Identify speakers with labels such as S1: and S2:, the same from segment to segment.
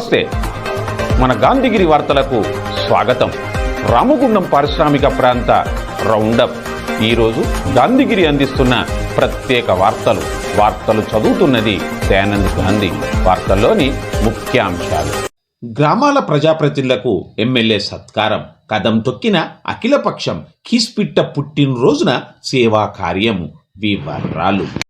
S1: నమస్తే. మన గాంధీగిరి వార్తలకు స్వాగతం. రామగుండం పారిశ్రామిక ప్రాంత రౌండప్. ఈరోజు గాంధీగిరి అందిస్తున్న ప్రత్యేక వార్తలు. వార్తలు చదువుతున్నది దయానంద్ గాంధీ. వార్తల్లోని ముఖ్యాంశాలు. గ్రామాల ప్రజాప్రతినిధులకు ఎమ్మెల్యే సత్కారం. కదం తొక్కిన అఖిలపక్షం కిస్పిట్ట పుట్టినరోజున సేవా కార్యము. వివరాలు.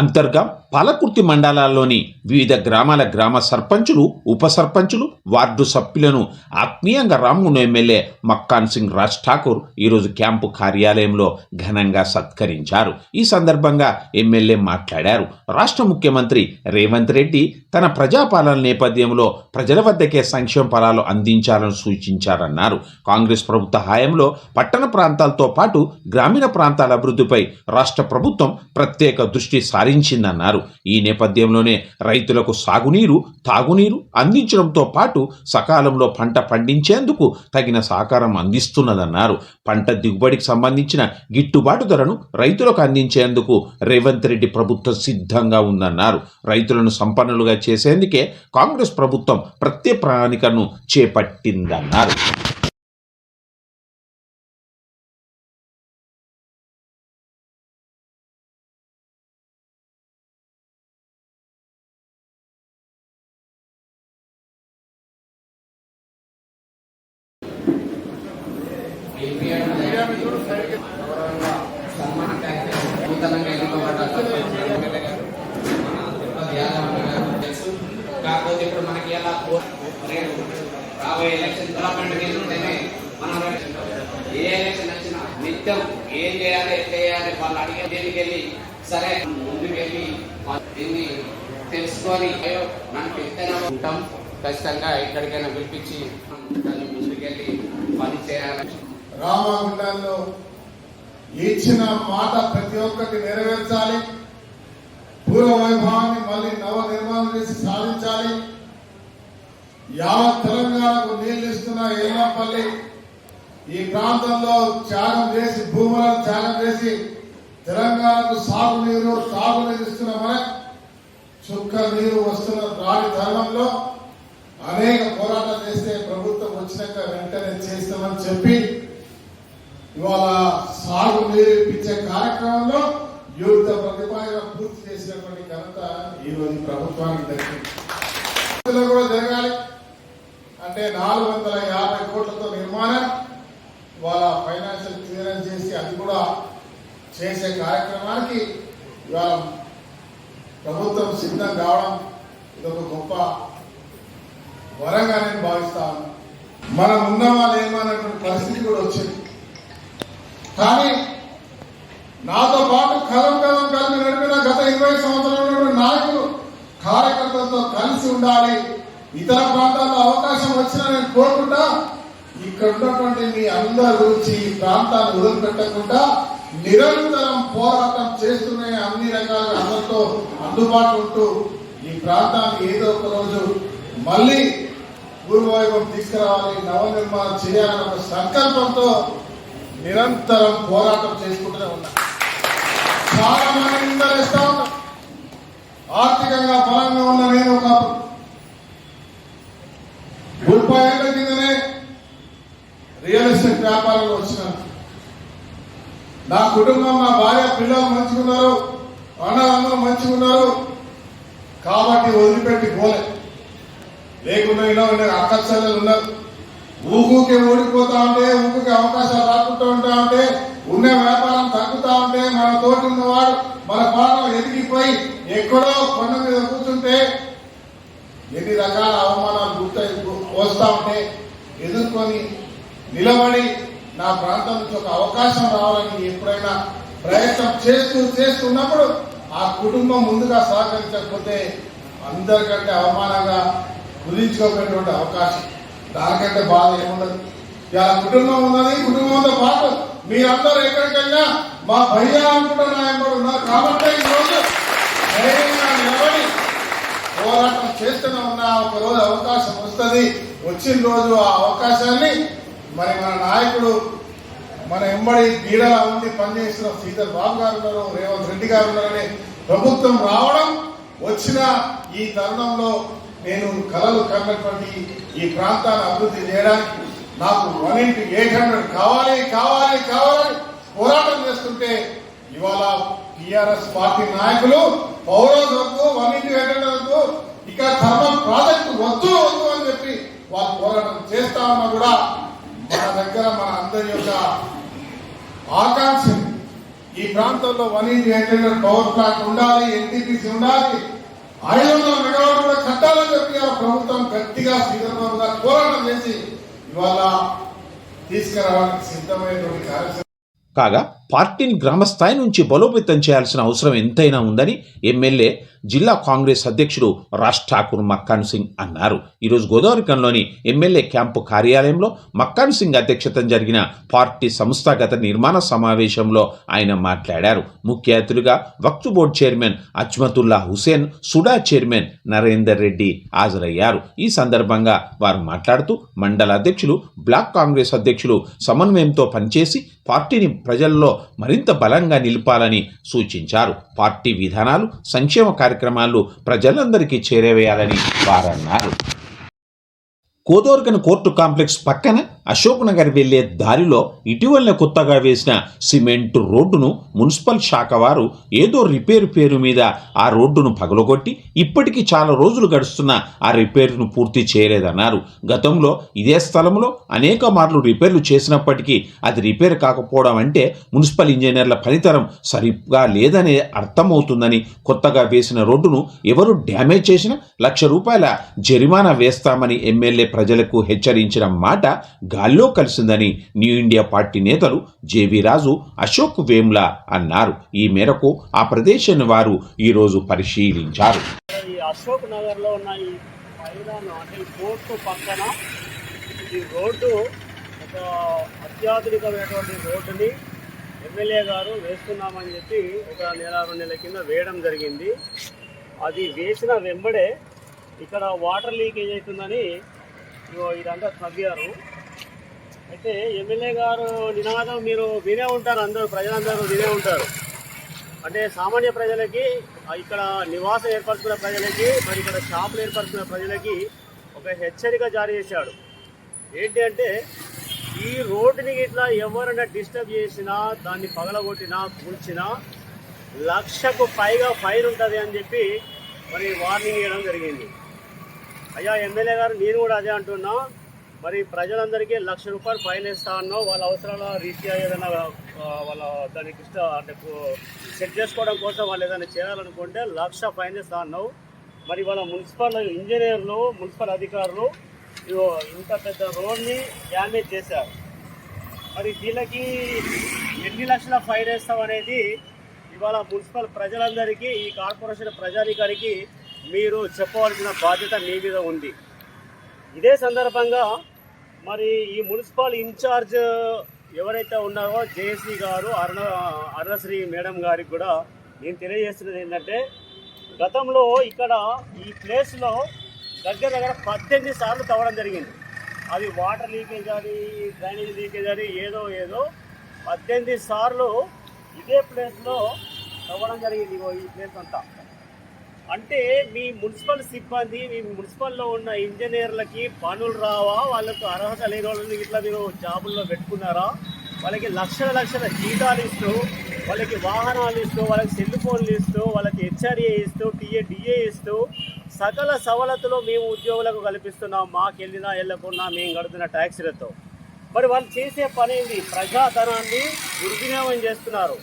S1: అంతర్గా పాలకుర్తి మండలాల్లోని వివిధ గ్రామాల గ్రామ సర్పంచులు ఉప సర్పంచులు వార్డు సభ్యులను ఆత్మీయంగా రామ్గుండ ఎమ్మెల్యే మక్కాన్ సింగ్ రాజ్ ఠాకూర్ ఈరోజు క్యాంపు కార్యాలయంలో ఘనంగా సత్కరించారు. ఈ సందర్భంగా ఎమ్మెల్యే మాట్లాడారు. రాష్ట్ర ముఖ్యమంత్రి రేవంత్ రెడ్డి తన ప్రజాపాలన నేపథ్యంలో ప్రజల వద్దకే సంక్షేమ ఫలాలు అందించాలని సూచించారన్నారు. కాంగ్రెస్ ప్రభుత్వ హయాంలో పట్టణ ప్రాంతాలతో పాటు గ్రామీణ ప్రాంతాల అభివృద్ధిపై రాష్ట్ర ప్రభుత్వం ప్రత్యేక దృష్టి సారించిందన్నారు. ఈ నేపథ్యంలోనే రైతులకు సాగునీరు తాగునీరు అందించడంతో పాటు సకాలంలో పంట పండించేందుకు తగిన సహకారం అందిస్తున్నదన్నారు. పంట దిగుబడికి సంబంధించిన గిట్టుబాటు ధరను రైతులకు అందించేందుకు రేవంత్ రెడ్డి ప్రభుత్వం సిద్ధంగా ఉందన్నారు. రైతులను సంపన్నులుగా చేసేందుకే కాంగ్రెస్ ప్రభుత్వం ప్రత్యేక ప్రణాళికను చేపట్టిందన్నారు
S2: సన్మాన కార్యక్రమం నూతనంగా ఎన్నుకోబడ్డ తెలుసు కాకపోతే ఇప్పుడు మనకి ఎలా రేపు రాబోయే ఎలక్షన్ డెవలప్మెంట్ ఉంటేనే మనం ఏ ఎలక్షన్ వచ్చినా నిత్యం ఏం చేయాలి ఎట్లా చేయాలి వాళ్ళు అడిగే దేనికి వెళ్ళి సరే ముందుకు వెళ్ళి దీన్ని తెలుసుకొని అయ్యో మనకి ఎంతైనా ఉంటాం ఎవరికైనా పిలిపించి దాన్ని ముందుకెళ్ళి పని చేయాలని
S3: రామగుండంలో ఇచ్చిన మాట ప్రతి ఒక్కటి నెరవేర్చాలి. పూర్వ వైభవాన్ని మళ్ళీ నవ నిర్మాణం చేసి సాధించాలి. యావత్ తెలంగాణకు నీళ్ళు ఇస్తున్న ఎల్లపల్లి ఈ ప్రాంతంలో త్యాగం చేసి భూములను త్యాగం చేసి తెలంగాణకు సాగునీరు తాగునీరు ఇస్తున్న మన చుక్క నీరు వస్తున్న రాని ధర్మంలో అనేక పోరాటాలు చేస్తే ప్రభుత్వం వచ్చినాక వెంటనే చేస్తామని చెప్పి ఇవాళ సాగు నీరు ఇప్పించే కార్యక్రమంలో యువత ప్రతిపాదన పూర్తి చేసినటువంటి ఘనత ఈరోజు ప్రభుత్వానికి దక్కింది. కూడా జరగాలి. అంటే నాలుగు వందల యాభై కోట్లతో నిర్మాణం వాళ్ళ ఫైనాన్షియల్ క్లియరెన్స్ చేసి అది కూడా చేసే కార్యక్రమానికి ఇవాళ ప్రభుత్వం సిద్ధం కావడం ఇదొక గొప్ప వరంగా నేను భావిస్తాను మనం ఉన్నామా లేమా అనేటువంటి పరిస్థితి కూడా వచ్చింది. కానీ నాతో పాటు కలం కలం కలిపి నడిపిన గత ఇరవై సంవత్సరాల నాయకులు కార్యకర్తలతో కలిసి ఉండాలి. ఇతర ప్రాంతాల్లో అవకాశం వచ్చినా నేను కోరుకుంటా ఇక్కడ ఉన్నటువంటి మీ అందరి గురించి ఈ ప్రాంతాన్ని వదిలిపెట్టకుండా నిరంతరం పోరాటం చేస్తూనే అన్ని రకాల అందరితో అందుబాటు ఉంటూ ఈ ప్రాంతాన్ని ఏదో ఒక రోజు మళ్ళీ పూర్వవైభవం తీసుకురావాలి నవనిర్మాణం చేయాలన్న సంకల్పంతో నిరంతరం పోరాటం చేసుకుంటూనే ఉన్నా. చాలా మంది నిందలేస్తా ఉన్నా ఆర్థికంగా బలంగా ఉన్న నేను ఒక ముప్పై ఏళ్ళ కిందనే రియల్ ఎస్టేట్ వ్యాపారంలో వచ్చిన నా కుటుంబం నా భార్య పిల్లలు లేకుండా ఉన్నారు ఉండే అక్క చెల్లెలు ఉన్నారు ఊహుకి ఓడిపోతా ఉంటే ఊహుకి అవకాశాలు రాకుంటూ ఉంటా ఉంటే ఉన్న వ్యాపారం తగ్గుతా ఉంటే మన తోటి ఉన్నవాడు మన పాటలు ఎదిగిపోయి ఎక్కడో కొండ మీద కూర్చుంటే ఎన్ని రకాల అవమానాలు గుర్తయి వస్తా ఉంటే ఎదుర్కొని నిలబడి నా ప్రాంతం నుంచి ఒక అవకాశం రావాలని ఎప్పుడైనా ప్రయత్నం చేస్తూ చేస్తున్నప్పుడు ఆ కుటుంబం ముందుగా సహకరించకపోతే అందరికంటే అవమానంగా కుదించుకోబడినటువంటి అవకాశం. దానికంటే బాధ ఏముండదు. ఇలా కుటుంబం ఉన్నది కుటుంబంతో పాటు మీరందరూ ఎక్కడికైనా మా భయ్యా అనుకుంటున్న నాయకుడు కూడా ఉన్నారు. కాబట్టి ఈరోజు ధైర్యంగా నిలబడి పోరాటం చేస్తూనే ఉన్న. ఒక రోజు అవకాశం వస్తుంది. వచ్చిన రోజు ఆ అవకాశాన్ని మరి మన నాయకుడు మన ఎంబడి బీడలా ఉండి పనిచేస్తున్న శ్రీధర్ బాబు గారు ఉన్నారు రేవంత్ రెడ్డి గారు ఉన్నారని ప్రభుత్వం రావడం వచ్చిన ఈ తరుణంలో నేను కలలు కన్నటువంటి ఈ ప్రాంతాన్ని అభివృద్ధి చేయడానికి నాకు వన్ ఇంటి ఎయిట్ హండ్రెడ్ కావాలి కావాలి కావాలని పోరాటం చేస్తుంటే ఇవాళ టిఆర్ఎస్ పార్టీ నాయకులు పౌరులకు వన్ ఇంటి ఎయిట్ హండ్రెడ్ వద్దు ఇక ధర్మం ప్రాజెక్టు వద్దు వద్దు అని చెప్పి వాళ్ళు పోరాటం చేస్తా ఉన్నా కూడా మన దగ్గర మన అందరి యొక్క ఆకాంక్ష ఈ ప్రాంతంలో one into eight hundred power plant ఉండాలి ఎన్టీపీసీ ఉండాలి ఐదు వందల మెగావాట్లు కట్టాలని చెప్పి ఆ ప్రభుత్వం గట్టిగా శ్రీధర్బాబు గారు పోరాటం చేసి ఇవాళ తీసుకురావడానికి సిద్ధమైనటువంటి కార్యక్రమం.
S1: కాగా పార్టీని గ్రామస్థాయి నుంచి బలోపేతం చేయాల్సిన అవసరం ఎంతైనా ఉందని ఎమ్మెల్యే జిల్లా కాంగ్రెస్ అధ్యక్షుడు రాజ్ ఠాకూర్ మక్కాన్ సింగ్ అన్నారు. ఈరోజు గోదావరికంలోని ఎమ్మెల్యే క్యాంపు కార్యాలయంలో మక్కాన్ సింగ్ అధ్యక్షతన జరిగిన పార్టీ సంస్థాగత నిర్మాణ సమావేశంలో ఆయన మాట్లాడారు. ముఖ్య అతిథులుగా Waqf board chairman Azmathulla Hussain SUDA chairman Narender Reddy హాజరయ్యారు. ఈ సందర్భంగా వారు మాట్లాడుతూ మండల అధ్యక్షులు బ్లాక్ కాంగ్రెస్ అధ్యక్షులు సమన్వయంతో పనిచేసి పార్టీని ప్రజల్లో మరింత బలంగా నిలపాలని సూచించారు. పార్టీ విధానాలు సంక్షేమ కార్యక్రమాలు ప్రజలందరికీ చేరవేయాలని వారన్నారు. కోదోర్గన్ కోర్టు కాంప్లెక్స్ పక్కన అశోక్ నగర్ వెళ్ళే దారిలో ఇటీవలనే కొత్తగా వేసిన సిమెంట్ రోడ్డును మున్సిపల్ శాఖ వారు ఏదో రిపేర్ పేరు మీద ఆ రోడ్డును పగలగొట్టి ఇప్పటికీ చాలా రోజులు గడుస్తున్న ఆ రిపేర్ను పూర్తి చేయలేదన్నారు. గతంలో ఇదే స్థలంలో అనేక మార్లు రిపేర్లు చేసినప్పటికీ అది రిపేర్ కాకపోవడం అంటే మున్సిపల్ ఇంజనీర్ల ఫలితరం సరిగ్గా లేదనే అర్థమవుతుందని కొత్తగా వేసిన రోడ్డును ఎవరు డ్యామేజ్ చేసినా లక్ష రూపాయల జరిమానా వేస్తామని ఎమ్మెల్యే ప్రజలకు హెచ్చరించిన మాట గాల్లో కలిసిందని న్యూ ఇండియా పార్టీ నేతలు జేవి రాజు అశోక్ వేమ్లా అన్నారు. ఈ మేరకు ఆ ప్రదేశాన్ని వారు ఈరోజు పరిశీలించారు.
S4: ఈ అశోక్ నగర్లో ఉన్న ఈ మైదానం అంటే కోర్టు పక్కన ఈ రోడ్డు ఒక అత్యాధునికమైనటువంటి రోడ్డుని ఎమ్మెల్యే గారు వేస్తున్నామని చెప్పి ఒక నెల రెండు నెలల కింద వేయడం జరిగింది. అది వేసిన వెంబడే ఇక్కడ వాటర్ లీకేజ్ అవుతుందని ఇదంతా తవ్వారు. అయితే ఎమ్మెల్యే గారు నినాదం మీరు వినే ఉంటారు అందరూ ప్రజలందరూ వినే ఉంటారు. అంటే సామాన్య ప్రజలకి ఇక్కడ నివాసం ఏర్పరచుకున్న ప్రజలకి మరి ఇక్కడ షాపులు ఏర్పరచుకున్న ప్రజలకి ఒక హెచ్చరిక జారీ చేశాడు. ఏంటి అంటే ఈ రోడ్డుని ఇట్లా ఎవరైనా డిస్టర్బ్ చేసినా దాన్ని పగలగొట్టినా కూల్చినా లక్షకు పైగా ఫైన్ ఉంటుంది అని చెప్పి మరి వార్నింగ్ ఇవ్వడం జరిగింది. అయ్యా ఎమ్మెల్యే గారు నేను కూడా అదే అంటున్నా. మరి ప్రజలందరికీ లక్ష రూపాయలు ఫైన్ ఇస్తా అన్నావు. వాళ్ళ అవసరాల రీత్యా ఏదైనా వాళ్ళ దానికి ఇష్ట అంటే సెట్ చేసుకోవడం కోసం వాళ్ళు ఏదైనా చేయాలనుకుంటే లక్ష ఫైన్ ఇస్తా అన్నావు. మరి వాళ్ళ మున్సిపల్ ఇంజనీర్లు మున్సిపల్ అధికారులు ఇంత పెద్ద రోడ్ని డ్యామేజ్ చేశారు. మరి వీళ్ళకి ఎన్ని లక్షల ఫైన్ వేస్తాం అనేది ఇవాళ మున్సిపల్ ప్రజలందరికీ ఈ కార్పొరేషన్ ప్రజానికానికి మీరు చెప్పవలసిన బాధ్యత మీ మీద ఉంది. ఇదే సందర్భంగా మరి ఈ మున్సిపల్ ఇన్ఛార్జ్ ఎవరైతే ఉన్నారో జేసీ గారు అరుణ అరుణశ్రీ మేడం గారికి కూడా నేను తెలియజేస్తున్నది ఏంటంటే గతంలో ఇక్కడ ఈ ప్లేస్లో దగ్గర దగ్గర పద్దెనిమిది సార్లు తవ్వడం జరిగింది. అది వాటర్ లీకేజ్ అని డ్రైనేజ్ లీకేజ్ అని ఏదో ఏదో పద్దెనిమిది సార్లు ఇదే ప్లేస్లో తవ్వడం జరిగింది ఈ ప్లేస్ అంతా. అంటే మీ మున్సిపల్ సిబ్బంది మీ మున్సిపల్లో ఉన్న ఇంజనీర్లకి పనులు రావా? వాళ్ళకు అర్హత లేని వాళ్ళని ఇట్లా మీరు జాబుల్లో పెట్టుకున్నారా? వాళ్ళకి లక్షల లక్షల జీతాలు ఇస్తూ వాళ్ళకి వాహనాలు ఇస్తూ వాళ్ళకి సెల్ ఫోన్లు ఇస్తూ వాళ్ళకి హెచ్ఆర్ఏ ఇస్తూ టీఏ డిఏ ఇస్తూ సకల సవలతులు మేము ఉద్యోగులకు కల్పిస్తున్నాం. మాకు వెళ్ళినా వెళ్ళకున్నా మేము కడుతున్న ట్యాక్సీలతో మరి వాళ్ళు చేసే పని ఏంది? ప్రజాధనాన్ని దుర్వినియోగం చేస్తున్నారు.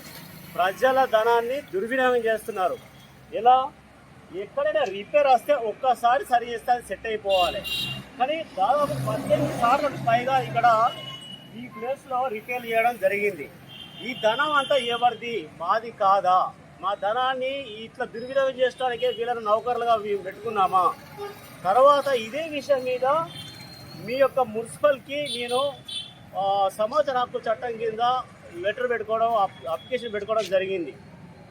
S4: ప్రజల ధనాన్ని దుర్వినియోగం చేస్తున్నారు. ఎలా? ఎక్కడైనా రిపేర్ వస్తే ఒక్కసారి సరి చేస్తే అది సెట్ అయిపోవాలి. కానీ దాదాపు పద్దెనిమిది సార్లకు పైగా ఇక్కడ ఈ ప్లేస్లో రిపేర్ చేయడం జరిగింది. ఈ ధనం అంతా ఎవరిది? మాది కాదా? మా ధనాన్ని ఇట్లా దుర్వినియోగం చేయడానికి వీళ్ళని నౌకర్లుగా మేము పెట్టుకున్నామా? తర్వాత ఇదే విషయం మీద మీ యొక్క మున్సిపల్కి నేను సమాచార హక్కు చట్టం కింద లెటర్ పెట్టుకోవడం అప్- అప్లికేషన్ పెట్టుకోవడం జరిగింది.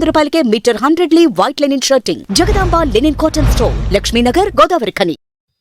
S5: వంద రూపాయలకే metre hundred white linen shirting. Jagadamba linen cotton store Laxminagar Godavarikhani.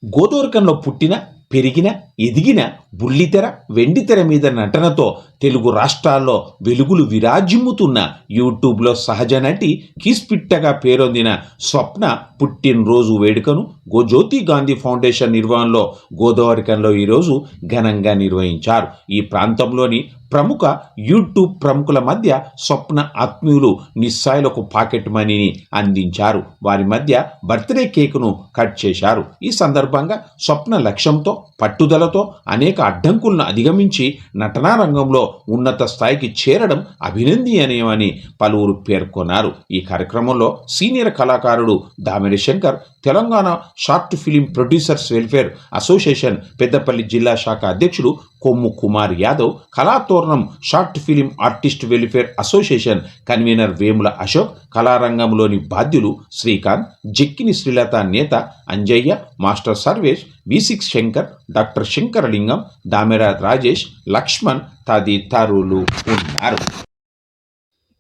S1: గోదావరికంలో పుట్టిన పెరిగిన ఎదిగిన బుల్లితెర వెండితెర మీద నటనతో తెలుగు రాష్ట్రాల్లో వెలుగులు విరాజిమ్ముతున్న యూట్యూబ్లో సహజ నటి కిస్పిట్టగా పేరొందిన స్వప్న పుట్టినరోజు వేడుకను గోజ్యోతి గాంధీ ఫౌండేషన్ నిర్వహణలో గోదావరికంలో ఈరోజు ఘనంగా నిర్వహించారు. ఈ ప్రాంతంలోని ప్రముఖ యూట్యూబ్ ప్రముఖుల మధ్య స్వప్న ఆత్మీయులు నిస్సాయిలకు పాకెట్ మనీని అందించారు. వారి మధ్య బర్త్డే కేకును కట్ చేశారు. ఈ సందర్భంగా స్వప్న లక్ష్యంతో పట్టుదలతో అనేక అడ్డంకులను అధిగమించి నటనా రంగంలో ఉన్నత స్థాయికి చేరడం అభినందనీయమని పలువురు పేర్కొన్నారు. ఈ కార్యక్రమంలో సీనియర్ కళాకారుడు Damiri Shankar Telangana short film producers welfare association Peddapalli జిల్లా శాఖ అధ్యక్షుడు Kommu Kumar Yadav Kalathoranam short film artist welfare association convener Vemula Ashok కళారంగంలోని బాధ్యులు Srikanth Jikkini Srilatha Netha Anjaiah master Sarvesh V six Shankar doctor Shankaralingam Damera Rajesh Laxman తదితరులు ఉన్నారు.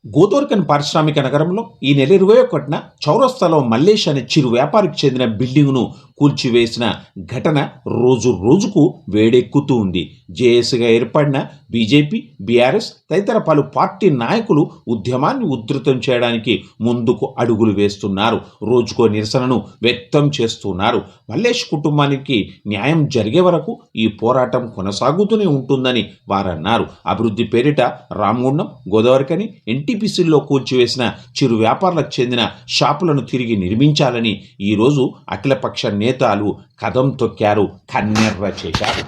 S1: గోదోర్కన్ పారిశ్రామిక నగరంలో ఈ నెల ఇరవై ఒకటిన చౌరస్తాలో మల్లేష్ అనే చిరు వ్యాపారికి చెందిన బిల్డింగ్ను కూల్చివేసిన ఘటన రోజు రోజుకు వేడెక్కుతూ ఉంది. జేఏసీగా ఏర్పడిన బీజేపీ బీఆర్ఎస్ తదితర పలు పార్టీ నాయకులు ఉద్యమాన్ని ఉధృతం చేయడానికి ముందుకు అడుగులు వేస్తున్నారు. రోజుకో నిరసనను వ్యక్తం చేస్తున్నారు. మల్లేష్ కుటుంబానికి న్యాయం జరిగే వరకు ఈ పోరాటం కొనసాగుతూనే ఉంటుందని వారన్నారు. అభివృద్ధి పేరిట రామగుండం గోదావరికని ఎన్టీపీసీల్లో కూల్చివేసిన చిరు వ్యాపారులకు చెందిన షాపులను తిరిగి నిర్మించాలని ఈరోజు అఖిలపక్ష నేతలు కదం తొక్కారు కన్నెర్ర చేశారు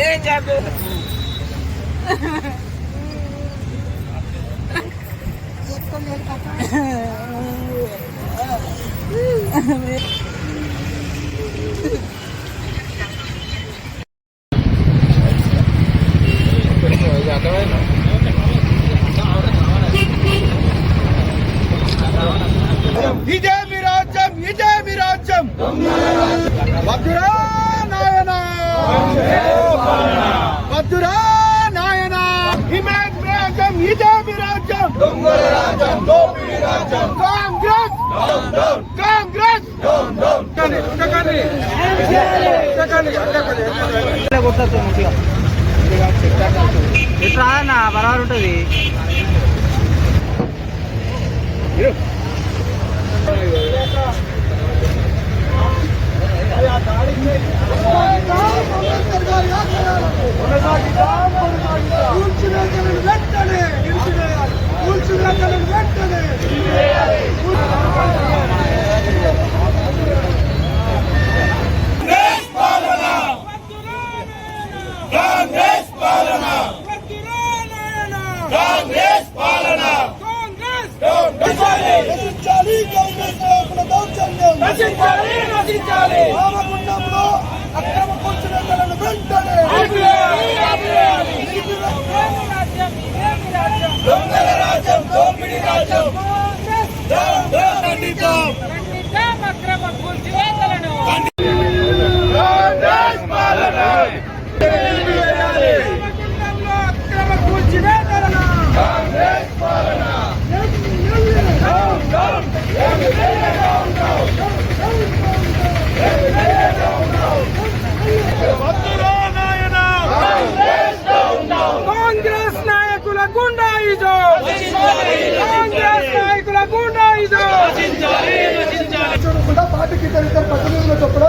S6: ఇదే あ、そ。
S7: ఎట్లా నా బరాబర్ ఉంటుంది
S6: వెంటనే వెంటనే. నశించాలి నశించాలి. రామగుండంలో అక్రమ కూర్చున్న వెంటనే దొంగల రాజ్యం దోపిడి రాజ్యం. ఖండితం. కాంగ్రెస్ పాలన అక్రమ కూల్చివేతలన కాంగ్రెస్ పాలన వద్దురా నాయనా
S8: గుండాయిజం కాంగ్రెస్ నాయకుల గుండాయిజం చూడకుండా పార్టీకి ఇద్దరు ఇద్దరు ప్రతినిధులు చొప్పున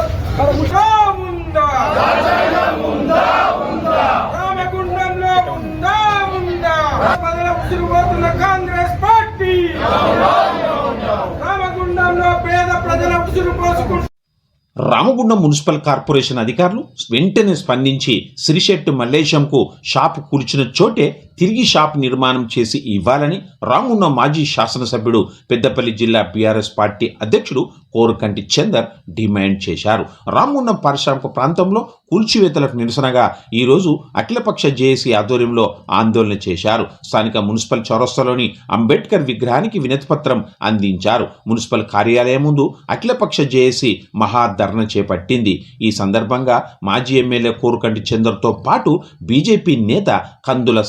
S8: రామగుండంలో ఉందా ఉందా ప్రజల ఉసురు పోతున్న కాంగ్రెస్ పార్టీ రామగుండంలో పేద ప్రజల ఉసురు పోసుకుంటున్న
S1: రామగుండం మున్సిపల్ కార్పొరేషన్ అధికారులు వెంటనే స్పందించి సిరిశెట్టు మల్లేశంకు షాపు కూల్చిన చోటే తిరిగి షాప్ నిర్మాణం చేసి ఇవ్వాలని రామున్న మాజీ శాసనసభ్యుడు పెద్దపల్లి జిల్లా బీఆర్ఎస్ పార్టీ అధ్యక్షుడు కోరుకంటి చందర్ డిమాండ్ చేశారు. రామున్న పారిశ్రామిక ప్రాంతంలో కూల్చివేతలకు నిరసనగా ఈరోజు అఖిలపక్ష జేఏసీ ఆధ్వర్యంలో ఆందోళన చేశారు. స్థానిక మున్సిపల్ చౌరస్తాలోని అంబేద్కర్ విగ్రహానికి వినతిపత్రం అందించారు. మున్సిపల్ కార్యాలయం ముందు అఖిలపక్ష జేఏసీ మహాధర్ణ చేపట్టింది. ఈ సందర్భంగా మాజీ ఎమ్మెల్యే కోరుకంటి చందర్తో పాటు బీజేపీ నేత కందుల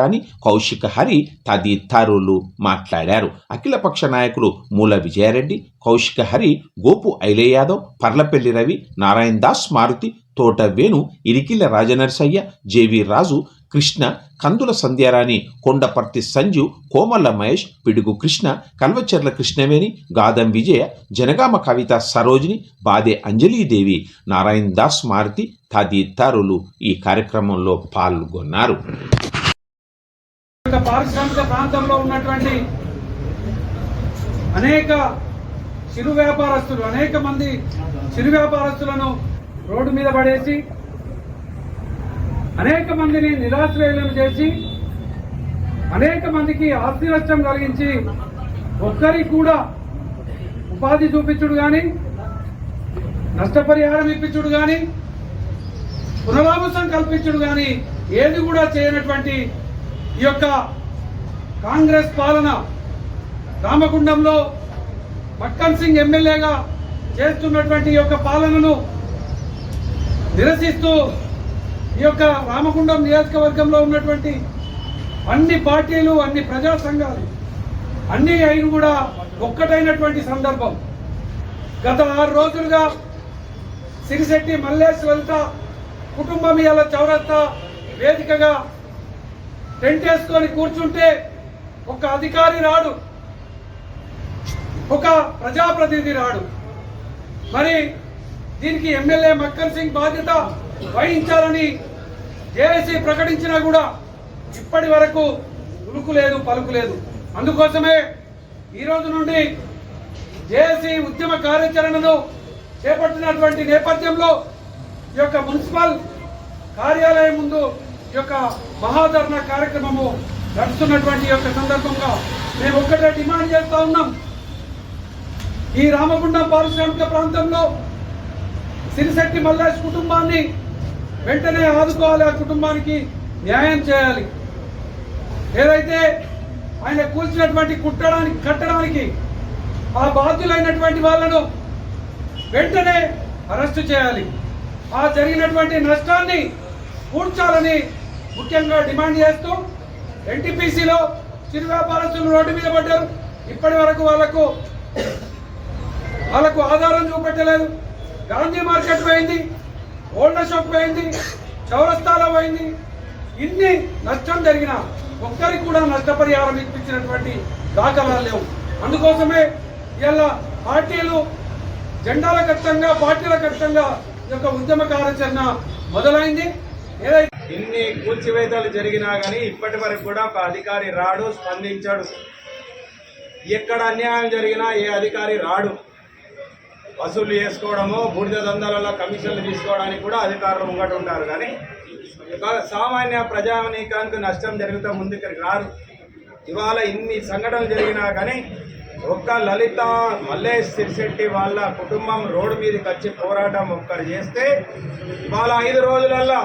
S1: చేశారని కౌశిక హరి తదితరులు మాట్లాడారు. అఖిలపక్ష నాయకులు మూల విజయారెడ్డి కౌశిక హరి గోపు ఐలే యాదవ్ పర్లపల్లి రవి నారాయణ దాస్ మారుతి తోట వేణు ఇరికిల రాజనరసయ్య జేవి రాజు కృష్ణ కందుల సంధ్యారాణి కొండపర్తి సంజు కోమల్ల మహేష్ పిడుగు కృష్ణ కల్వచెర్ల కృష్ణవేణి గాదం విజయ జనగామ కవిత సరోజిని బాదే అంజలీదేవి నారాయణ దాస్ మారుతి తదితరులు ఈ కార్యక్రమంలో పాల్గొన్నారు.
S6: పారిశ్రామిక ప్రాంతంలో ఉన్నటువంటి అనేక చిరు వ్యాపారస్తులు అనేక మంది చిరు వ్యాపారస్తులను రోడ్డు మీద పడేసి అనేక మందిని నిరాశ్రయులను చేసి అనేక మందికి ఆస్తి నష్టం కలిగించి ఒక్కరికి కూడా ఉపాధి చూపించుడు కానీ నష్టపరిహారం ఇప్పించుడు కానీ పునరావాసం కల్పించుడు కానీ ఏది కూడా చేయనటువంటి ఈ యొక్క కాంగ్రెస్ పాలన రామగుండంలో మక్కన్ సింగ్ ఎమ్మెల్యేగా చేస్తున్నటువంటి ఈ యొక్క పాలనను నిరసిస్తూ ఈ యొక్క రామగుండం నియోజకవర్గంలో ఉన్నటువంటి అన్ని పార్టీలు అన్ని ప్రజా సంఘాలు అన్ని అయిన కూడా ఒక్కటైనటువంటి సందర్భం. గత ఆరు రోజులుగా సిరిశెట్టి మల్లేష్ లలిత కుటుంబం ఇవాళ చౌరస్తా వేదికగా టెంట్ వేసుకొని కూర్చుంటే ఒక అధికారి రాడు. ఒక ప్రజాప్రతినిధి రాడు. మరి దీనికి ఎమ్మెల్యే మక్కర్ సింగ్ బాధ్యత వహించాలని జేఏసీ ప్రకటించినా కూడా ఇప్పటి వరకు ఉలుకు లేదు పలుకు లేదు. అందుకోసమే ఈరోజు నుండి జేఏసీ ఉద్యమ కార్యాచరణను చేపట్టినటువంటి నేపథ్యంలో ఈ యొక్క మున్సిపల్ కార్యాలయం ముందు యొక్క మహాధరణ కార్యక్రమము నడుస్తున్నటువంటి యొక్క సందర్భంగా మేము ఒక్కటే డిమాండ్ చేస్తా ఉన్నాం. ఈ రామగుండం పారిశ్రామిక ప్రాంతంలో సిరిశెట్టి మల్లేష్ కుటుంబాన్ని వెంటనే ఆదుకోవాలి. ఆ కుటుంబానికి న్యాయం చేయాలి. ఏదైతే ఆయన కూల్చినటువంటి కుట్టడానికి కట్టడానికి ఆ బాధ్యులైనటువంటి వాళ్ళను వెంటనే అరెస్టు చేయాలి. ఆ జరిగినటువంటి నష్టాన్ని కూర్చాలని ముఖ్యంగా డిమాండ్ చేస్తూ ఎన్టీపీసీలో చిరు వ్యాపారస్తులు రోడ్డు మీద పడ్డారు. ఇప్పటి వరకు వాళ్ళకు వాళ్ళకు ఆధారం చూపెట్టలేదు. గాంధీ మార్కెట్ పోయింది ఓల్డ్ షాప్ పోయింది చౌరస్తాలో పోయింది. ఇన్ని నష్టం జరిగిన ఒక్కరికి కూడా నష్టపరిహారం ఇప్పించినటువంటి దాఖలాలు లేవు. అందుకోసమే ఇలా పార్టీలు జెండాల ఖచ్చితంగా పార్టీల ఖచ్చితంగా ఈ యొక్క ఉద్యమ కార్యాచరణ మొదలైంది. ఏదైతే
S9: ఇన్ని కూల్చివేతలు జరిగినా కానీ ఇప్పటి వరకు కూడా ఒక అధికారి రాడు స్పందించాడు. ఎక్కడ అన్యాయం జరిగినా ఏ అధికారి రాడు. వసూలు చేసుకోవడము బూడిద దందాలలో కమిషన్లు తీసుకోవడానికి కూడా అధికారులు ముంగట ఉంటారు. కానీ సామాన్య ప్రజానీకానికి నష్టం జరిగితే ముందుకు రారు. ఇవాళ ఇన్ని సంఘటనలు జరిగినా కానీ ఒక్క లలిత మల్లేష్ సిరిశెట్టి వాళ్ళ కుటుంబం రోడ్డు మీదకి వచ్చి పోరాటం ఒక్కరు చేస్తే ఇవాళ ఐదు రోజులల్లో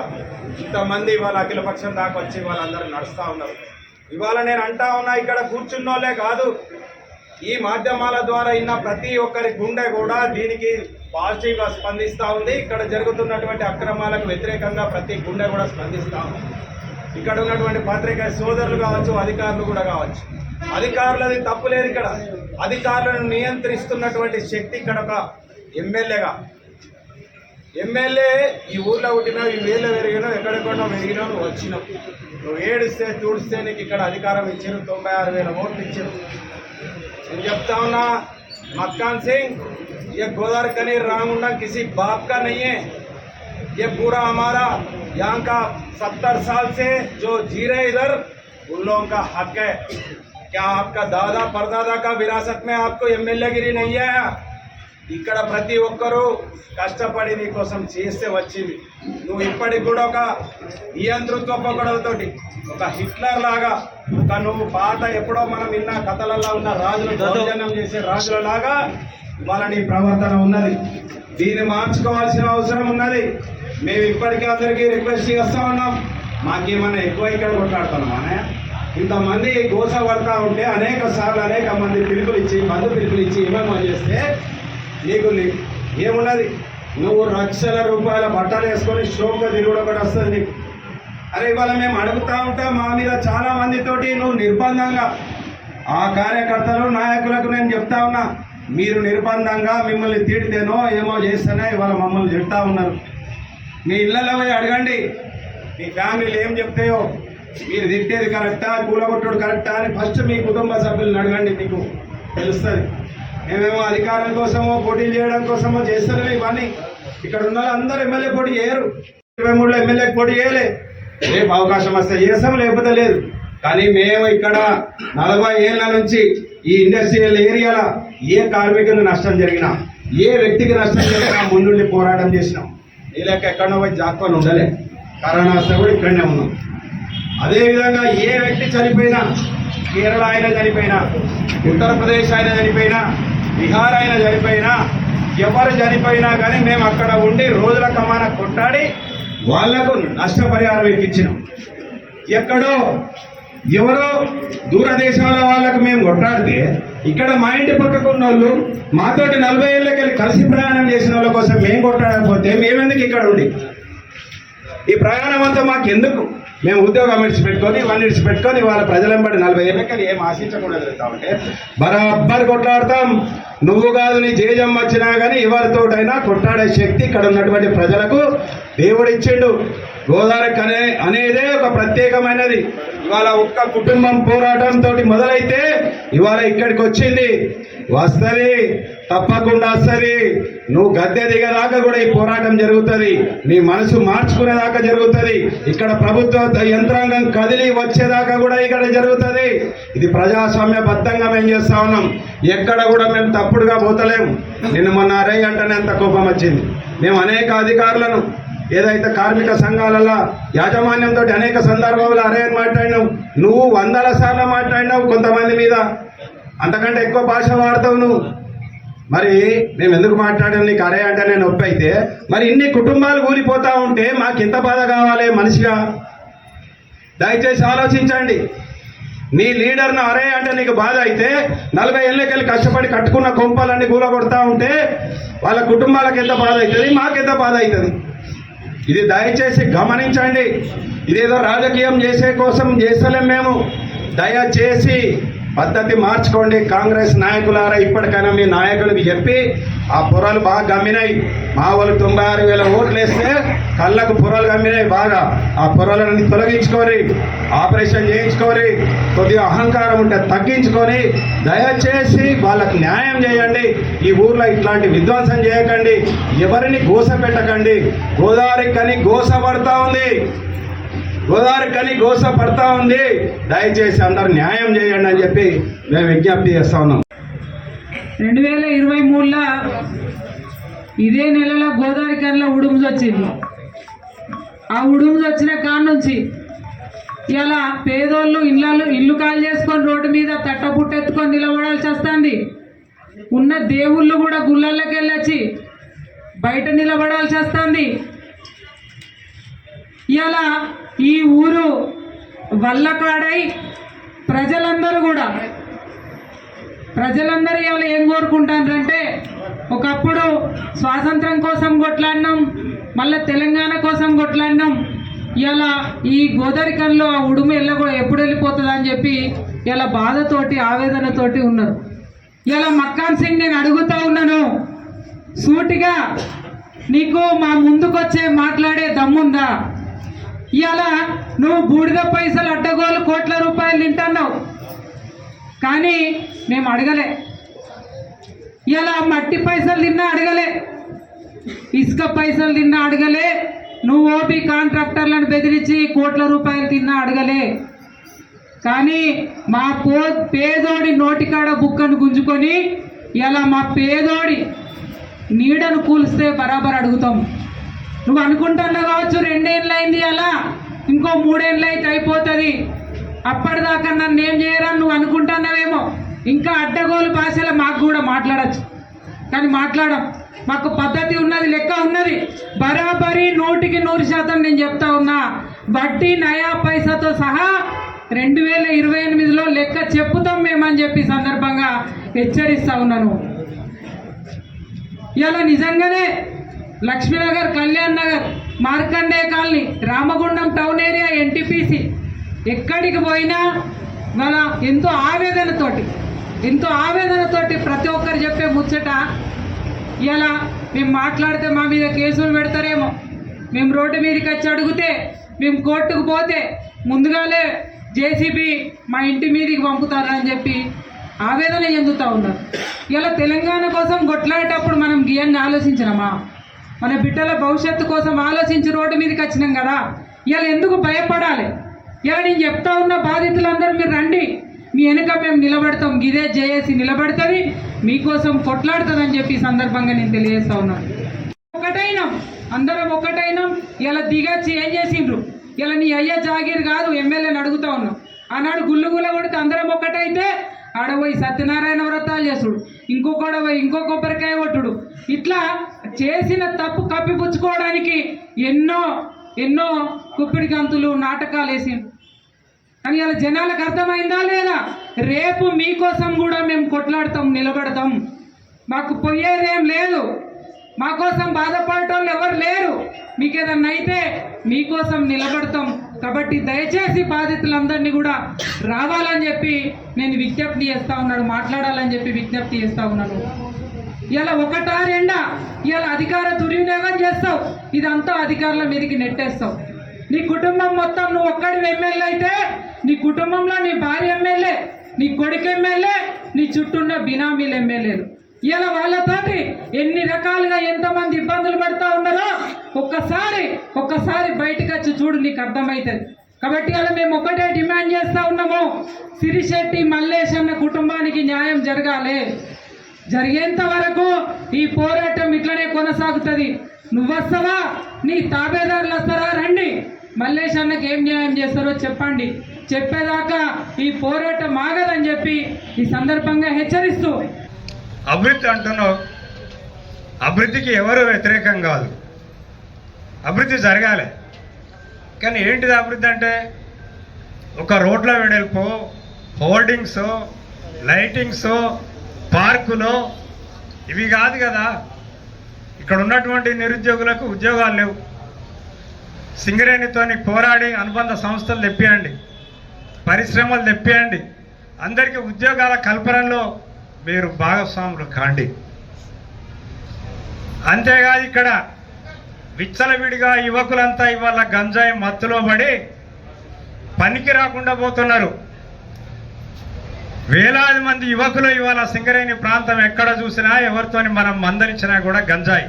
S9: ఇంతమంది వాళ్ళ అఖిలపక్షం దాకా వచ్చి వాళ్ళందరూ నడుస్తూ ఉన్నారు. ఇవాళ నేను అంటా ఉన్నా ఇక్కడ కూర్చున్నోళ్ళే కాదు. ఈ మాధ్యమాల ద్వారా ఇన్న ప్రతి ఒక్కరి గుండె కూడా దీనికి పాజిటివ్గా స్పందిస్తూ ఉంది. ఇక్కడ జరుగుతున్నటువంటి అక్రమాలకు వ్యతిరేకంగా ప్రతి గుండె కూడా స్పందిస్తా ఉంది. ఇక్కడ ఉన్నటువంటి పత్రికా సోదరులు కావచ్చు అధికారులు కూడా కావచ్చు. అధికారులది తప్పు లేదు ఇక్కడ. అధికారులను నియంత్రిస్తున్నటువంటి శక్తి ఇక్కడ ఒక ఎమ్మెల్యేగా ఎమ్మెల్యే ఈ ఊర్లో పుట్టినా ఈ వేలో పెరిగినా ఎక్కడెక్కడో పెరిగినా నువ్వు వచ్చినావు నువ్వు ఏడిస్తే తుడిస్తే నీకు ఇక్కడ అధికారం ఇచ్చారు తొంభై ఆరు వేల ఓట్లు ఇచ్చారు నేను చెప్తా ఉన్నా मक्कान सिंह ये गोदार कनी रामुंडा किसी बाप का नहीं है ये पूरा हमारा यहाँ का सत्तर साल से जो जी रहे इधर उन लोगों का हक है क्या आपका दादा परदादा का विरासत में आपको एमएलए गिरी नहीं है ఇక్కడ ప్రతి ఒక్కరూ కష్టపడి నీ కోసం చేస్తే వచ్చింది. నువ్వు ఇప్పటికి కూడా ఒక నియంతృత్వ పొగడలతోటి ఒక హిట్లర్ లాగా ఒక నువ్వు పాత ఎప్పుడో మనం విన్న కథలలో ఉన్న రాజులు దౌర్జన్యం చేసే రాజుల లాగా ఇవాళ నీ ప్రవర్తన ఉన్నది. దీన్ని మార్చుకోవాల్సిన అవసరం ఉన్నది. మేము ఇప్పటికీ అందరికీ రిక్వెస్ట్ చేస్తా ఉన్నాం. మాకేమన్నా ఎక్కువ ఇక్కడ కొట్లాడుతున్నాం అనే ఇంతమంది గోస పడతా ఉంటే అనేక సార్లు అనేక మంది పిలుపులు ఇచ్చి మందు పిలుపులు ఇచ్చి ఏమేమో చేస్తే నీకు ఏమున్నది? నువ్వు లక్షల రూపాయల బట్టలు వేసుకొని షోగా తిరుగుడు ఒకటి వస్తుంది నీకు. అరే ఇవాళ మేము అడుగుతా ఉంటాం మా మీద చాలా మందితోటి నువ్వు నిర్బంధంగా. ఆ కార్యకర్తలు నాయకులకు నేను చెప్తా ఉన్నా మీరు నిర్బంధంగా మిమ్మల్ని తిడితేనో ఏమో చేస్తేనే ఇవాళ మమ్మల్ని తిడతా ఉన్నారు. మీ ఇళ్ళలో పోయి అడగండి. మీ ఫ్యామిలీలు ఏం చెప్తాయో? మీరు తిట్టేది కరెక్టా? కూలగొట్టుడు కరెక్టా అని ఫస్ట్ మీ కుటుంబ సభ్యులను అడగండి మీకు తెలుస్తుంది. మేమేమో అధికారం కోసమో పోటీ చేయడం కోసమో చేస్తున్నాం ఇవన్నీ. ఇక్కడ ఉన్న అందరూ ఎమ్మెల్యే పోటీ చేయరు. ఇరవై మూడులో ఎమ్మెల్యే పోటీ చేయలే. రేపు అవకాశం వస్తే చేస్తాం లేకపోతే లేదు. కానీ మేము ఇక్కడ నలభై ఏళ్ళ నుంచి ఈ ఇండస్ట్రియల్ ఏరియాలో ఏ కార్మికులు నష్టం జరిగినా ఏ వ్యక్తికి నష్టం జరిగినా ముందుండి పోరాటం చేసినాం. ఈ ఎక్కడో పోయి జాక్కొని ఉండలే. కరోనా వస్తే కూడా ఇక్కడనే ఉన్నాం. అదేవిధంగా ఏ వ్యక్తి చనిపోయినా కేరళ ఆయన చనిపోయినా ఉత్తరప్రదేశ్ ఆయన చనిపోయినా విహారైన చనిపోయినా ఎవరు చనిపోయినా కానీ మేము అక్కడ ఉండి రోజుల కమాన కొట్టాడి వాళ్ళకు నష్టపరిహారం ఇప్పించినాం. ఎక్కడో ఎవరో దూరదేశాల వాళ్ళకు మేము కొట్టాడితే ఇక్కడ మా ఇంటి పక్కకు ఉన్న వాళ్ళు మాతోటి నలభై ఏళ్ళకి కలిసి ప్రయాణం చేసిన వాళ్ళ కోసం మేము కొట్టాడకపోతే మేమెందుకు ఇక్కడ ఉండి? ఈ ప్రయాణం అంతా మాకు ఎందుకు మేము ఉద్యోగం విడిచిపెట్టుకొని ఇవన్నీ విడిచిపెట్టుకొని వాళ్ళ ప్రజలంబడి నలభై ఏళ్ళకి ఏం ఆశించకూడదు ఉంటే బరాబర్ కొట్లాడతాం. నువ్వు కాదు నీ జేజం వచ్చినా కానీ ఎవరితోటైనా కొట్లాడే శక్తి ఇక్కడ ఉన్నటువంటి ప్రజలకు దేవుడు ఇచ్చిండు. గోదావరి అనే అనేదే ఒక ప్రత్యేకమైనది. ఇవాళ ఒక్క కుటుంబం పోరాటంతో మొదలైతే ఇవాళ ఇక్కడికి వచ్చింది. వస్తుంది తప్పకుండా వస్తుంది నువ్వు గద్దె దిగదాకా కూడా ఈ పోరాటం జరుగుతుంది. నీ మనసు మార్చుకునేదాకా జరుగుతుంది. ఇక్కడ ప్రభుత్వ యంత్రాంగం కదిలి వచ్చేదాకా కూడా ఇక్కడ జరుగుతుంది. ఇది ప్రజాస్వామ్యబద్ధంగా మేము చేస్తా ఉన్నాం. ఎక్కడ కూడా మేము తప్పుడుగా పోతలేము నిన్న మొన్న అరే అంటేనే అంత కోపం వచ్చింది. మేము అనేక అధికారులను ఏదైతే కార్మిక సంఘాలలో యాజమాన్యంతో అనేక సందర్భాల్లో అరే అని మాట్లాడినావు నువ్వు వందల సార్లు మాట్లాడినావు కొంతమంది మీద. అంతకంటే ఎక్కువ భాష వాడతావు నువ్వు. మరి మేము ఎందుకు మాట్లాడాం నీకు అరే అంటే నేను నొప్పి అయితే మరి ఇన్ని కుటుంబాలు కూలిపోతా ఉంటే మాకు ఇంత బాధ కావాలి మనిషిగా? దయచేసి ఆలోచించండి. నీ లీడర్ను అరే అంటే నీకు బాధ అయితే నలభై ఏళ్ళకెళ్ళి కష్టపడి కట్టుకున్న కొంపలన్నీ కూలగొడతా ఉంటే వాళ్ళ కుటుంబాలకు ఎంత బాధ అవుతుంది? మాకెంత బాధ అవుతుంది? ఇది దయచేసి గమనించండి. ఇదేదో రాజకీయం చేసే కోసం చేస్తలేం మేము. దయచేసి పద్ధతి మార్చుకోండి. కాంగ్రెస్ నాయకులారా ఇప్పటికైనా మీ నాయకులకు చెప్పి ఆ పొరలు బాగా గమ్మినాయి మా వాళ్ళు తొంభై ఆరు వేల ఓట్లు వేస్తే కళ్ళకు పొరలు గమ్మినాయి బాగా ఆ పొరలను తొలగించుకొని ఆపరేషన్ చేయించుకొని కొద్దిగా అహంకారం ఉంటే తగ్గించుకొని దయచేసి వాళ్ళకు న్యాయం చేయండి. ఈ ఊర్లో ఇట్లాంటి విధ్వంసం చేయకండి. ఎవరిని గోస పెట్టకండి. గోదావరి కని గోస పడతా ఉంది. గోదావరి కని గోస పడతా ఉంది. దయచేసి అందరు న్యాయం చేయండి అని చెప్పి మేము విజ్ఞప్తి చేస్తా ఉన్నాం.
S10: రెండు వేల ఇరవై మూడులో ఇదే నెలలో గోదావరి కనిలో ఉడుములు వచ్చింది ఆ ఉడుములు వచ్చిన కాడ నుంచి ఇలా పేదోళ్ళు ఇళ్ళలు ఇల్లు కాల్ చేసుకొని రోడ్డు మీద తట్టపుట్టెత్తుకొని నిలబడాల్సి వస్తుంది. ఉన్న దేవుళ్ళు కూడా గుళ్ళల్లోకి వెళ్ళొచ్చి బయట నిలబడాల్సి వస్తుంది. ఇలా ఈ ఊరు వల్లకాడై ప్రజలందరూ కూడా ప్రజలందరూ ఎవరు ఏం కోరుకుంటారంటే ఒకప్పుడు స్వాతంత్రం కోసం కొట్లాడినాం మళ్ళీ తెలంగాణ కోసం కొట్లాడినాం. ఇలా ఈ గోదావరికంలో ఆ ఉడుము ఎల్ల ఎప్పుడు వెళ్ళిపోతుంది అని చెప్పి ఇలా బాధతోటి ఆవేదనతోటి ఉన్నారు. ఇలా మక్కాన్ సింగ్ నేను అడుగుతా ఉన్నాను సూటిగా నీకు మా ముందుకొచ్చే మాట్లాడే దమ్ముందా? ఇవాళ నువ్వు బూడిద పైసలు అడ్డగోలు కోట్ల రూపాయలు తింటున్నావు. కానీ మేము అడగలే. ఇలా మట్టి పైసలు తిన్నా అడగలే. ఇసుక పైసలు తిన్నా అడగలే. నువ్వు ఓపీ కాంట్రాక్టర్లను బెదిరించి కోట్ల రూపాయలు తిన్నా అడగలే. కానీ మా పో పేదోడి నోటికాడ బుక్కను గుంజుకొని ఇలా మా పేదోడి నీడను కూలిస్తే బరాబర్ అడుగుతాం. నువ్వు అనుకుంటున్నా కావచ్చు రెండేళ్ళు అయింది అలా. ఇంకో మూడేళ్ళు అయితే అయిపోతుంది. అప్పటిదాకా నన్ను ఏం చేయరా నువ్వు అనుకుంటున్నావేమో. ఇంకా అడ్డగోలు భాషలో మాకు కూడా మాట్లాడచ్చు. కానీ మాట్లాడం. మాకు పద్ధతి ఉన్నది లెక్క ఉన్నది. బరాబరి నూటికి నూరు శాతం నేను చెప్తా ఉన్నా. వడ్డీ నయా పైసాతో సహా రెండు వేల ఇరవై ఎనిమిదిలో లెక్క చెప్పుతాం మేమని చెప్పి సందర్భంగా హెచ్చరిస్తా ఉన్నాను ఇలా నిజంగానే Laxminagar Kalyan Nagar Markande colony Ramagundam town area NTPC. ఎక్కడికి పోయినా మన ఎంతో ఆవేదనతోటి ఎంతో ఆవేదనతోటి ప్రతి ఒక్కరు చెప్పే ముచ్చట ఇలా మేము మాట్లాడితే మా మీద కేసులు పెడతారేమో. మేము రోడ్డు మీదకి వచ్చి అడిగితే మేము కోర్టుకు పోతే ముందుగాలే జేసీబీ మా ఇంటి మీదకి పంపుతారని చెప్పి ఆవేదన చెందుతూ ఉన్నారు. ఇలా తెలంగాణ కోసం కొట్లాడేటప్పుడు మనం గీయన్ని ఆలోచించినమా మన బిడ్డల భవిష్యత్తు కోసం ఆలోచించి రోడ్డు మీదకి వచ్చినాం కదా. ఇలా ఎందుకు భయపడాలి? ఇలా నేను చెప్తా ఉన్న బాధితులందరూ మీరు రండి. మీ వెనుక మేము నిలబడతాం. గిదే జేఏసి నిలబడుతుంది. మీకోసం కొట్లాడుతుందని చెప్పి సందర్భంగా నేను తెలియజేస్తా ఉన్నాను ఒకటైనాం. అందరం ఒకటైనాం. ఇలా దిగచ్చి ఏం చేసిండ్రు? ఇలా నీ అయ్య జాగీర్ కాదు ఎమ్మెల్యేని అడుగుతా ఉన్నాం. ఆనాడు గుళ్ళు గుల్ల కొడితే అందరం ఒకటైతే ఆడపోయి సత్యనారాయణ వ్రతాలు చేసుడు ఇంకొకడ పోయి ఇంకో కొబ్బరికాయ కొట్టుడు. ఇట్లా చేసిన తప్పు కప్పిపుచ్చుకోవడానికి ఎన్నో ఎన్నో కుప్పిడి గంతులు నాటకాలు వేసిండు కానీ ఇలా జనాలకు అర్థమైందా లేదా? రేపు మీకోసం కూడా మేము కొట్లాడతాం నిలబడతాం. మాకు పోయేదేం లేదు. మా కోసం బాధపడటం ఎవరు లేరు. మీకు ఏదన్నా అయితే మీకోసం నిలబడతాం. కాబట్టి దయచేసి బాధితులందరినీ కూడా రావాలని చెప్పి నేను విజ్ఞప్తి చేస్తా ఉన్నాను మాట్లాడాలని చెప్పి విజ్ఞప్తి చేస్తా ఉన్నాను. ఇలా ఒకటా రెండా? ఇలా అధికార దుర్వినియోగం చేస్తావు. ఇదంతా అధికారుల మీదకి నెట్టేస్తావు. నీ కుటుంబం మొత్తం నువ్వు ఒక్కడి ఎమ్మెల్యే అయితే నీ కుటుంబంలో నీ భార్య ఎమ్మెల్యే నీ కొడుకు ఎమ్మెల్యే నీ చుట్టూన్న బినామీలు ఎమ్మెల్యేలు. ఇలా వాళ్ళతోటి ఎన్ని రకాలుగా ఎంతమంది ఇబ్బందులు పడుతూ ఉన్నారో ఒక్కసారి ఒక్కసారి బయటకు వచ్చి చూడు నీకు అర్థమవుతుంది కాబట్టి అలా మేము ఒకటే డిమాండ్ చేస్తూ ఉన్నాము. సిరిశెట్టి మల్లేష్ అన్న కుటుంబానికి న్యాయం జరగాలి. జరిగేంత వరకు ఈ పోరాటం ఇట్లనే కొనసాగుతుంది. నువ్వొస్తావా? నీ తాబేదారులు వస్తారా? రండి. మల్లేష్ అన్నకి ఏం న్యాయం చేస్తారో చెప్పండి. చెప్పేదాకా ఈ పోరాటం ఆగదని చెప్పి ఈ సందర్భంగా హెచ్చరిస్తూ.
S11: అభివృద్ధి అంటున్నావు. అభివృద్ధికి ఎవరు వ్యతిరేకం కాదు. అభివృద్ధి జరగాలి. కానీ ఏంటిది అభివృద్ధి అంటే? ఒక రోడ్ల వెడల్పు హోర్డింగ్స్ లైటింగ్స్ పార్కులు ఇవి కాదు కదా. ఇక్కడ ఉన్నటువంటి నిరుద్యోగులకు ఉద్యోగాలు లేవు. సింగరేణితోని పోరాడి అనుబంధ సంస్థలు తెప్పియండి. పరిశ్రమలు తెప్పియండి. అందరికీ ఉద్యోగాల కల్పనలో మీరు భాగస్వాములు కాండి. అంతేకాదు ఇక్కడ విచ్చలవిడిగా యువకులంతా ఇవాళ గంజాయి మత్తులో పడి పనికి రాకుండా పోతున్నారు. వేలాది మంది యువకులు ఇవాళ సింగరేణి ప్రాంతం ఎక్కడ చూసినా ఎవరితోని మనం మందలించినా కూడా గంజాయి.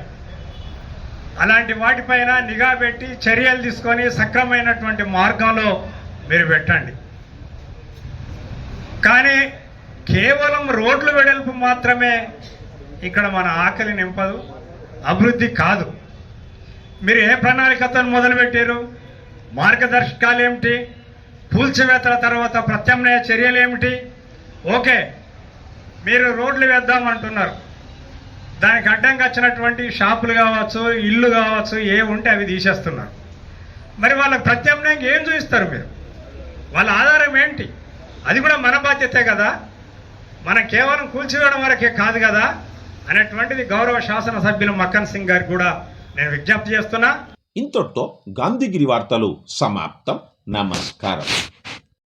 S11: అలాంటి వాటిపైన నిఘా పెట్టి చర్యలు తీసుకొని సక్రమైనటువంటి మార్గంలో మీరు పెట్టండి. కానీ కేవలం రోడ్లు వెడల్పు మాత్రమే ఇక్కడ మన ఆకలి నింపదు అభివృద్ధి కాదు. మీరు ఏ ప్రణాళికతో మొదలుపెట్టారు? మార్గదర్శకాలు ఏమిటి? కూల్చివేతల తర్వాత ప్రత్యామ్నాయ చర్యలు ఏమిటి? ఓకే. మీరు రోడ్లు వేద్దామంటున్నారు దానికి అడ్డంగా వచ్చినటువంటి షాపులు కావచ్చు ఇల్లు కావచ్చు ఏ ఉంటే అవి తీసేస్తున్నారు. మరి వాళ్ళకి ప్రత్యామ్నాయంగా ఏం చూపిస్తారు మీరు? వాళ్ళ ఆధారం ఏంటి? అది కూడా మన బాధ్యతే కదా? మన కేవలం కూల్చివేయడం వరకే కాదు కదా? అనేటువంటిది గౌరవ శాసనసభ్యులు మక్కన్ సింగ్ గారికి కూడా నేను విజ్ఞప్తి చేస్తున్నా.
S1: ఇంతటితో గాంధీగిరి వార్తలు సమాప్తం. నమస్కారం.